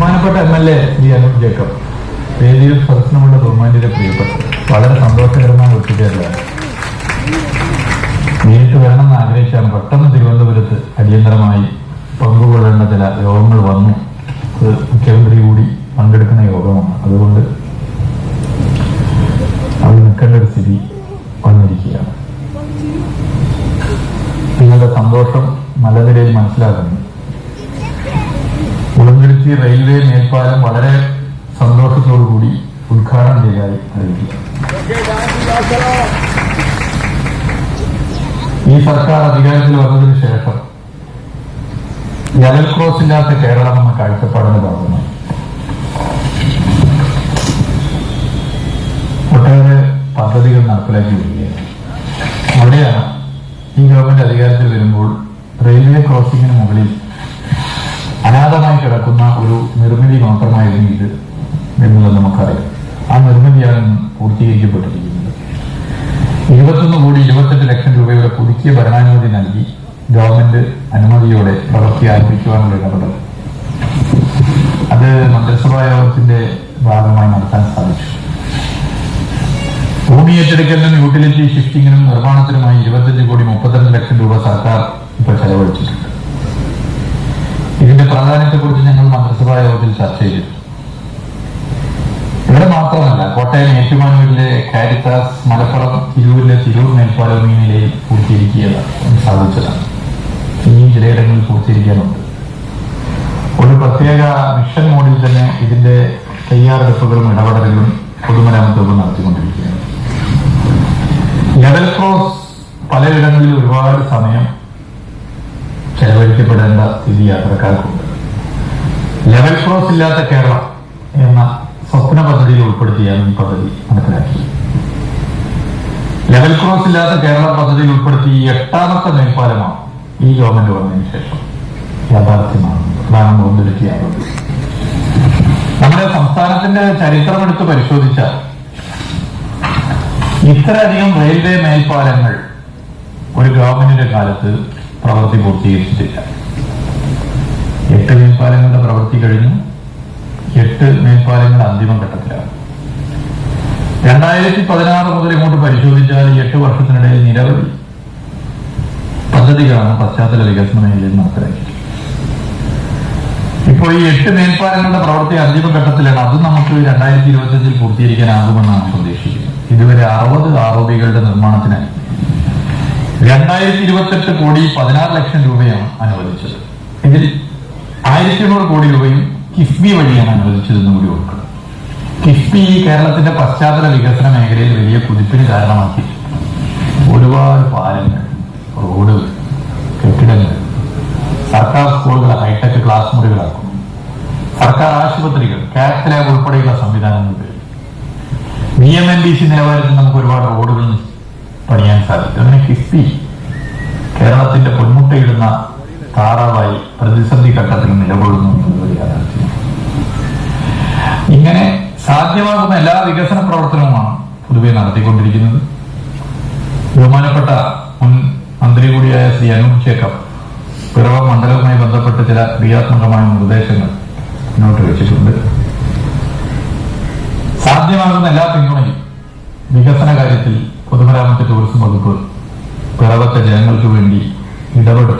ബഹുമാനപ്പെട്ട M L A G Anoop Jacob. വേദിയിൽ സദസ്സിനുമുള്ള ബഹുമാനിയുടെ പ്രിയപ്പെട്ട. വളരെ സന്തോഷകരമായ ഒത്തുചേരലാണ് നേരിട്ട് വരണമെന്ന് ആഗ്രഹിച്ചാണ് പെട്ടെന്ന് തിരുവനന്തപുരത്ത് അടിയന്തരമായി പങ്കുകൊള്ളേണ്ട ചില യോഗങ്ങൾ വന്നു. മുഖ്യമന്ത്രി കൂടി പങ്കെടുക്കുന്ന യോഗമാണ്. അതുകൊണ്ട് അവിടെ നിൽക്കേണ്ട ഒരു സ്ഥിതി വന്നിരിക്കുകയാണ്. നിങ്ങളുടെ സന്തോഷം നല്ല നിലയിൽ മനസ്സിലാക്കുന്നു. ഉളന്തിരുത്തി റെയിൽവേ മേൽപ്പാലം വളരെ സന്തോഷത്തോടു കൂടി ഉദ്ഘാടനം ചെയ്തായി അറിയിക്കുക. ഈ സർക്കാർ അധികാരത്തിൽ വന്നതിന് ശേഷം ലെവൽ ക്രോസ് ഇല്ലാത്ത കേരളം എന്ന കാഴ്ചപ്പാടിന് ഭാഗമായി. ഒട്ടേറെ പദ്ധതികൾ നടപ്പിലാക്കി വരികയാണ്. അവിടെയാണ് ഈ ഗവൺമെന്റ് അധികാരത്തിൽ വരുമ്പോൾ റെയിൽവേ ക്രോസിംഗിന് മുകളിൽ അനാഥമായി കിടക്കുന്ന ഒരു നിർമ്മിതി മാത്രമായിരുന്നു ഇത് എന്നുള്ളത് നമുക്കറിയാം. ആ നിർമ്മിതിയാണ് പൂർത്തീകരിക്കപ്പെട്ടിരിക്കുന്നത്. ഇരുപത്തൊന്ന് കോടി ഇരുപത്തെട്ട് ലക്ഷം രൂപയുടെ പുതുക്കിയ ഭരണാനുമതി നൽകി ഗവൺമെന്റ് അനുമതിയോടെ പ്രവൃത്തി ആരംഭിക്കുവാനുള്ള ഇടപെടൽ. അത് മന്ത്രിസഭാ യോഗത്തിന്റെ ഭാഗമായി നടത്താൻ സാധിച്ചു. ഭൂമി ഏറ്റെടുക്കലിനും യൂട്ടിലിറ്റി ഷിഫ്റ്റിങ്ങിനും നിർമ്മാണത്തിനുമായി ഇരുപത്തഞ്ച് കോടി മുപ്പത്തിരണ്ട് ലക്ഷം രൂപ സർക്കാർ ഇപ്പോൾ ചെലവഴിച്ചിട്ടുണ്ട്. പ്രാധാന്യത്തെക്കുറിച്ച് ഞങ്ങൾ മന്ത്രിസഭാ യോഗത്തിൽ ചർച്ച ചെയ്തു. ഇവിടെ മാത്രമല്ല കോട്ടയം ഏറ്റുമാനൂരിലെ കാരിത്താസ് മലപ്പുറം തിരൂരിലെ തിരൂർ മേൽപ്പാലം ഈ നിലയിൽ സാധിച്ചതാണ്. ഇനിയും ചിലയിടങ്ങളിൽ പൂർത്തീകരിക്കാനുണ്ട് ഒരു പ്രത്യേക മിഷൻ മോഡിൽ തന്നെ ഇതിന്റെ തയ്യാറെടുപ്പുകളും ഇടപെടലുകളും പൊതുമരാമത്ത് വകുപ്പ് നടത്തിക്കൊണ്ടിരിക്കുകയാണ്. ലെവൽ ക്രോസ് പലയിടങ്ങളിൽ ഒരുപാട് സമയം ചെലവഴിക്കപ്പെടേണ്ട സ്ഥിതി യാത്രക്കാർക്കുണ്ട്. ലെവൽ ക്രോസ് ഇല്ലാത്ത കേരളം എന്ന സ്വപ്ന പദ്ധതിയിൽ ഉൾപ്പെടുത്തിയാണ് ഈ പദ്ധതി നടപ്പിലാക്കി ലെവൽ ക്രോസ് ഇല്ലാത്ത കേരള പദ്ധതിയിൽ ഉൾപ്പെടുത്തി എട്ടാമത്തെ മേൽപ്പാലമാണ് ഈ ഗവൺമെന്റ് വന്നതിന് ശേഷം. യാഥാർത്ഥ്യമാണ്. പ്രധാനം മുൻനിർത്തിയാണത് നമ്മുടെ സംസ്ഥാനത്തിന്റെ ചരിത്രമെടുത്ത് പരിശോധിച്ചാൽ ഇത്രയധികം റെയിൽവേ മേൽപ്പാലങ്ങൾ ഒരു ഗവൺമെന്റിന്റെ കാലത്ത് പ്രവൃത്തി പൂർത്തീകരിച്ചിട്ടില്ല. എട്ട് മേൽപ്പാലങ്ങളുടെ പ്രവൃത്തി കഴിഞ്ഞു. എട്ട് മേൽപ്പാലങ്ങൾ അന്തിമഘട്ടത്തിലാണ് രണ്ടായിരത്തി പതിനാറ് മുതൽ ഇങ്ങോട്ട് പരിശോധിച്ചാൽ എട്ട് വർഷത്തിനിടയിൽ നിരവധി പദ്ധതികളാണ് പശ്ചാത്തല വികസന മേഖലയിൽ നടപ്പിലാക്കിയത് ഇപ്പോൾ ഈ എട്ട് മേൽപ്പാലങ്ങളുടെ പ്രവൃത്തി അന്തിമഘട്ടത്തിലാണ് അത് നമുക്ക് രണ്ടായിരത്തി ഇരുപത്തി അഞ്ചിൽ പൂർത്തീകരിക്കാനാകുമെന്നാണ് പ്രതീക്ഷിക്കുന്നത്. ഇതുവരെ അറുപത് ആറോപികളുടെ നിർമ്മാണത്തിനായി രണ്ടായിരത്തി ഇരുപത്തെട്ട് കോടി പതിനാറ് ലക്ഷം രൂപയാണ് അനുവദിച്ചത്. ഇതിൽ ആയിരത്തി എണ്ണൂറ് കോടി രൂപയും കിഫ്ബി വഴിയാണ് അനുവദിച്ചതെന്ന് കൂടി ഓർക്കുക കിഫ്ബി ഈ കേരളത്തിന്റെ പശ്ചാത്തല വികസന മേഖലയിൽ വലിയ കുതിപ്പിന് കാരണമാക്കി. ഒരുപാട് പാലങ്ങൾ റോഡുകൾ കെട്ടിടങ്ങൾ. സർക്കാർ സ്കൂളുകൾ ഹൈടെക് ക്ലാസ് മുറികളാക്കും. സർക്കാർ ആശുപത്രികൾ കാത്ത് ലാബ് ഉൾപ്പെടെയുള്ള സംവിധാനങ്ങൾ V M N D C നിലവാരത്തിൽ നമുക്ക് ഒരുപാട് റോഡുകൾ പണിയാൻ സാധിക്കും. അങ്ങനെ കിഫ്ബി കേരളത്തിന്റെ പൊന്മുട്ടയിടുന്ന താറാവായി പ്രതിസന്ധി ഘട്ടത്തിൽ നിലകൊള്ളുന്നു എന്നുള്ളത് യാഥാർത്ഥ്യം. ഇങ്ങനെ സാധ്യമാകുന്ന എല്ലാ വികസന പ്രവർത്തനവുമാണ് പൊതുവെ നടത്തിക്കൊണ്ടിരിക്കുന്നത്. ബഹുമാനപ്പെട്ട മുൻ മന്ത്രി കൂടിയായ ശ്രീ അനൂപ് ജേക്കബ് പിറവ മണ്ഡലവുമായി ബന്ധപ്പെട്ട് ചില ക്രിയാത്മകമായ നിർദ്ദേശങ്ങൾ മുന്നോട്ട് വെച്ചിട്ടുണ്ട്. സാധ്യമാകുന്ന എല്ലാ പിന്തുണയും വികസന കാര്യത്തിൽ പൊതുമരാമത്ത് ടൂറിസം വകുപ്പ് പിറവത്തെ ജനങ്ങൾക്ക് വേണ്ടി ഇടപെടും.